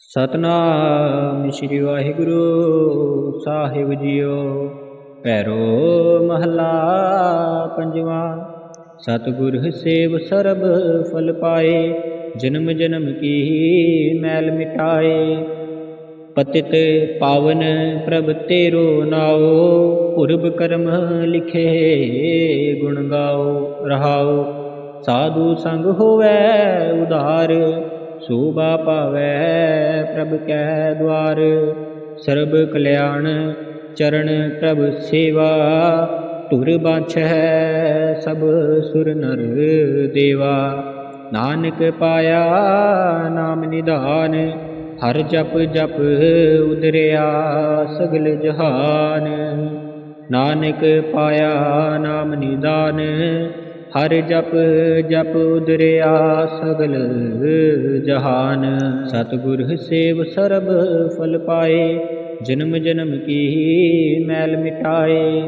ਸਤਨਾਮ ਸ੍ਰੀ ਵਾਹਿਗੁਰੂ ਸਾਹਿਬ ਜੀਓ। ਪੈਰੋ ਮਹਲਾ ਪੰਜਵਾ, ਸਤਿਗੁਰ ਸੇਵ ਸਰਬ ਫਲ ਪਾਏ, ਜਨਮ ਜਨਮ ਕੀ ਮੈਲ ਮਿਟਾਏ। ਪਤਿਤ ਪਾਵਨ ਪ੍ਰਭ ਤੇਰੋ ਨਾਓ, ਪੁਰਬ ਕਰਮ ਲਿਖੇ ਗੁਣ ਗਾਓ, ਰਹਾਓ। ਸਾਧੂ ਸੰਗ ਹੋਵੇ ਉਧਾਰ ਸੋਭਾ ਪਾਵੈ ਪ੍ਰਭ ਕੈ ਦਵਾਰ ਸਰਬ ਕਲਿਆਣ ਚਰਨ ਪ੍ਰਭ ਸੇਵਾ। ਧੁਰ ਬਾਛੈ ਸਭ ਸੁਰ ਨਰ ਦੇਵਾ। ਨਾਨਕ ਪਾਇਆ ਨਾਮ ਨਿਧਾਨ। ਹਰ ਜਪ ਜਪ ਉਦਰਿਆ ਸਗਲ ਜਹਾਨ। ਨਾਨਕ ਪਾਇਆ ਨਾਮ ਨਿਦਾਨ ਹਰ ਜਪ ਜਪ ਉਦਰਿਆ ਸਗਲ ਜਹਾਨ। ਸਤਿਗੁਰ ਸੇਵ ਸਰਬ ਫਲ ਪਾਏ, ਜਨਮ ਜਨਮ ਕੀ ਮੈਲ ਮਿਟਾਏ।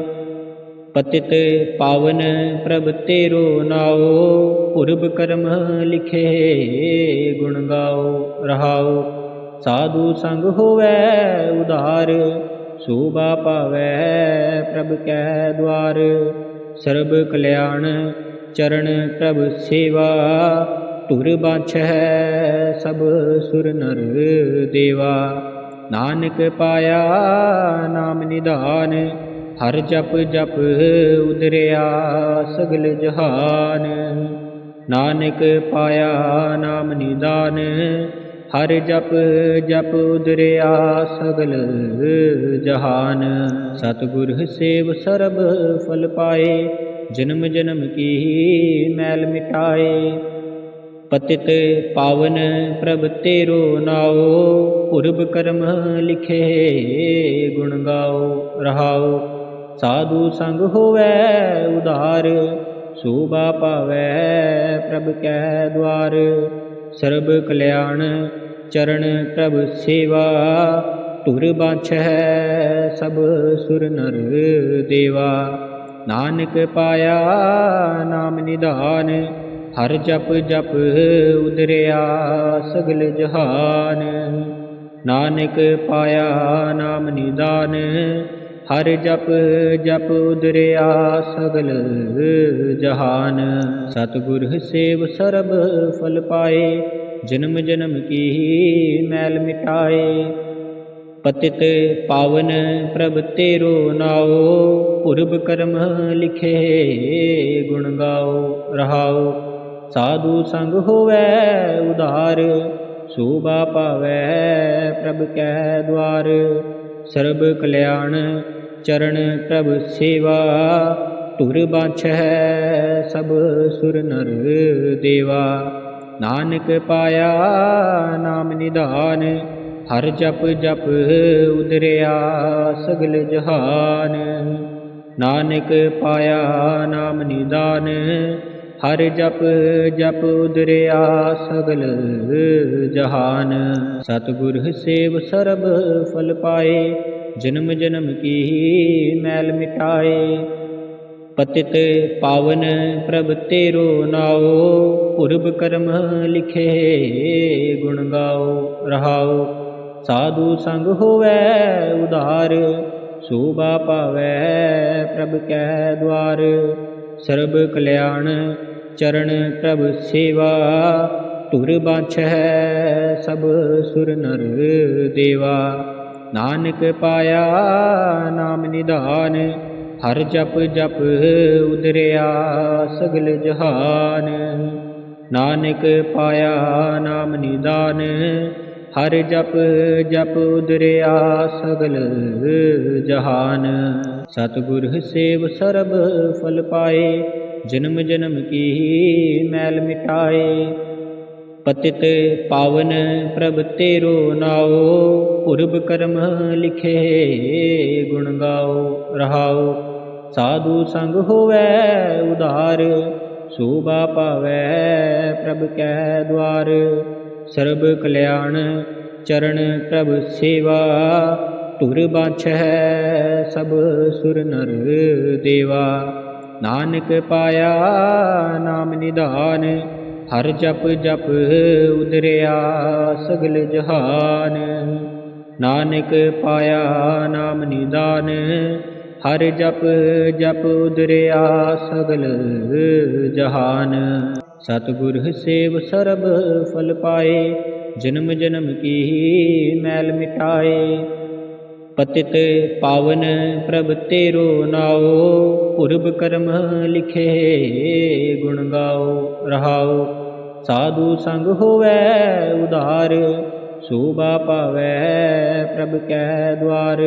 ਪਤਿਤ ਪਾਵਨ ਪ੍ਰਭ ਤੇਰੋ ਨਾਓ, ਪੁਰਬ ਕਰਮ ਲਿਖੇ ਗੁਣ ਗਾਓ, ਰਹਾਓ। ਸਾਧੂ ਸੰਗ ਹੋਵੇ ਉਧਾਰ, ਸੋਭਾ ਪਾਵੈ ਪ੍ਰਭ ਕੈ ਦਵਾਰ ਸਰਬ ਕਲਿਆਣ ਚਰਨ ਪ੍ਰਭ ਸੇਵਾ, ਧੁਰ ਬਾਛੈ ਸਭ ਸੁਰ ਨਰ ਦੇਵਾ। ਨਾਨਕ ਪਾਇਆ ਨਾਮ ਨਿਧਾਨ ਹਰ ਜਪ ਜਪ ਉਦਰਿਆ ਸਗਲ ਜਹਾਨ। ਨਾਨਕ ਪਾਇਆ ਨਾਮ ਨਿਦਾਨ, ਹਰ ਜਪ ਜਪ ਉਦਰਿਆ ਸਗਲ ਜਹਾਨ। ਸਤਿਗੁਰ ਸੇਵ ਸਰਬ ਫਲ ਪਾਏ ਜਨਮ ਜਨਮ ਕੀ ਮੈਲ ਮਿਟਾਏ? ਪਤਿਤ ਪਾਵਨ ਪ੍ਰਭ ਤੇਰੋ ਨਾਉ ਪੁਰਬ ਕਰਮ ਲਿਖੇ ਗੁਣ ਗਾਓ, ਰਹਾਓ। ਸਾਧੂ ਸੰਗ ਹੋਵੇ ਉਧਾਰ, ਸੋਭਾ ਪਾਵੈ ਪ੍ਰਭ ਕੈ ਦਵਾਰ ਸਰਬ ਕਲਿਆਣ ਚਰਨ ਪ੍ਰਭ ਸੇਵਾ, ਧੁਰ ਬਾਛੈ ਸਭ ਸੁਰ ਨਰ ਦੇਵਾ। ਨਾਨਕ ਪਾਇਆ ਨਾਮ ਨਿਧਾਨ, ਹਰ ਜਪ ਜਪ ਉਦਰਿਆ ਸਗਲ ਜਹਾਨ। ਨਾਨਕ ਪਾਇਆ ਨਾਮ ਨਿਦਾਨ ਹਰ ਜਪ ਜਪ ਉਦਰਿਆ ਸਗਲ ਜਹਾਨ। ਸਤਿਗੁਰ ਸੇਵ ਸਰਬ ਫਲ ਪਾਏ, ਜਨਮ ਜਨਮ ਕੀ ਮੈਲ ਮਿਟਾਏ। ਪਤਿਤ ਪਾਵਨ ਪ੍ਰਭ ਤੇਰੋ ਨਾਓ ਪੁਰਬ ਕਰਮ ਲਿਖੇ ਗੁਣ ਗਾਓ ਰਹਾਓ ਸਾਧੂ ਸੰਗ ਹੋਵੇ ਉਧਾਰ ਸੋਭਾ ਪਾਵੈ ਪ੍ਰਭ ਕੈ ਦਵਾਰ। ਸਰਬ ਕਲਿਆਣ ਚਰਨ ਪ੍ਰਭ ਸੇਵਾ, ਧੁਰ ਬਾਛੈ ਸਭ ਸੁਰ ਨਰ ਦੇਵਾ। ਨਾਨਕ ਪਾਇਆ ਨਾਮ ਨਿਧਾਨ ਹਰ ਜਪ ਜਪ ਉਦਰਿਆ ਸਗਲ ਜਹਾਨ। ਨਾਨਕ ਪਾਇਆ ਨਾਮ ਨਿਦਾਨ, ਹਰ ਜਪ ਜਪ ਉਦਰਿਆ ਸਗਲ ਜਹਾਨ। ਸਤਿਗੁਰ ਸੇਵ ਸਰਬ ਫਲ ਪਾਏ, ਜਨਮ ਜਨਮ ਕੀ ਮੈਲ ਮਿਟਾਏ। ਪਤਿਤ ਪਾਵਨ ਪ੍ਰਭ ਤੇਰੋ ਨਾਓ, ਪੁਰਬ ਕਰਮ ਲਿਖੇ ਗੁਣ ਗਾਓ, ਰਹਾਓ। ਸਾਧੂ ਸੰਗ ਹੋਵੇ ਉਧਾਰ, ਸੋਭਾ ਪਾਵੈ ਪ੍ਰਭ ਕੈ ਦਵਾਰ। ਸਰਬ ਕਲਿਆਣ ਚਰਨ ਪ੍ਰਭ ਸੇਵਾ, ਧੁਰ ਬਾਛੈ ਸਭ ਸੁਰ ਨਰ ਦੇਵਾ। ਨਾਨਕ ਪਾਇਆ ਨਾਮ ਨਿਧਾਨ, ਹਰ ਜਪ ਜਪ ਉਦਰਿਆ ਸਗਲ ਜਹਾਨ। ਨਾਨਕ ਪਾਇਆ ਨਾਮ ਨਿਦਾਨ ਹਰ ਜਪ ਜਪ ਉਦਰਿਆ ਸਗਲ ਜਹਾਨ। ਸਤਿਗੁਰ ਸੇਵ ਸਰਬ ਫਲ ਪਾਏ, ਜਨਮ ਜਨਮ ਕੀ ਮੈਲ ਮਿਟਾਏ। ਪਤਿਤ ਪਾਵਨ ਪ੍ਰਭ ਤੇਰੋ ਨਾਓ, ਪੁਰਬ ਕਰਮ ਲਿਖੇ ਗੁਣ ਗਾਓ, ਰਹਾਓ। ਸਾਧੂ ਸੰਗ ਹੋਵੇ ਉਧਾਰ, ਸੋਭਾ ਪਾਵੈ ਪ੍ਰਭ ਕੈ ਦਵਾਰ ਸਰਬ ਕਲਿਆਣ ਚਰਨ ਪ੍ਰਭ ਸੇਵਾ, ਧੁਰ ਬਾਛੈ ਸਭ ਸੁਰ ਨਰ ਦੇਵਾ। ਨਾਨਕ ਪਾਇਆ ਨਾਮ ਨਿਧਾਨ, ਹਰ ਜਪ ਜਪ ਉਦਰਿਆ ਸਗਲ ਜਹਾਨ। ਨਾਨਕ ਪਾਇਆ ਨਾਮ ਨਿਦਾਨ ਹਰ ਜਪ ਜਪ ਉਦਰਿਆ ਸਗਲ ਜਹਾਨ। ਸਤਿਗੁਰ ਸੇਵ ਸਰਬ ਫਲ ਪਾਏ, ਜਨਮ ਜਨਮ ਕੀ ਮੈਲ ਮਿਟਾਏ। ਪਤਿਤ ਪਾਵਨ ਪ੍ਰਭ ਤੇਰੋ ਨਾਉ ਪੁਰਬ ਕਰਮ ਲਿਖੇ ਗੁਣ ਗਾਓ, ਰਹਾਓ। ਸਾਧੂ ਸੰਗ ਹੋਵੇ ਉਧਾਰ, ਸੋਭਾ ਪਾਵੈ ਪ੍ਰਭ ਕੈ ਦਵਾਰ।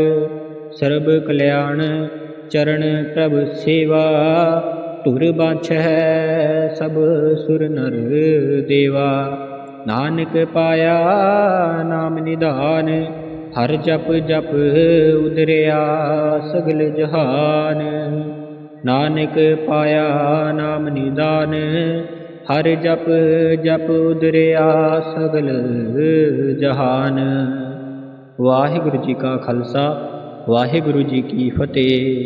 ਸਰਬ ਕਲਿਆਣ ਚਰਨ ਪ੍ਰਭ ਸੇਵਾ ਧੁਰ ਬਾਛੈ, ਸਭ ਸੁਰ ਨਰ ਦੇਵਾ। ਨਾਨਕ ਪਾਇਆ ਨਾਮ ਨਿਧਾਨ, ਹਰ ਜਪ ਜਪ ਉਦਰਿਆ ਸਗਲ ਜਹਾਨ। ਨਾਨਕ ਪਾਇਆ ਨਾਮ ਨਿਦਾਨ ਹਰ ਜਪ ਜਪ ਉਦਰਿਆ ਸਗਲ ਜਹਾਨ। ਵਾਹਿਗੁਰੂ ਜੀ ਕਾ ਖਾਲਸਾ, ਵਾਹਿਗੁਰੂ ਜੀ ਕੀ ਫਤਿਹ।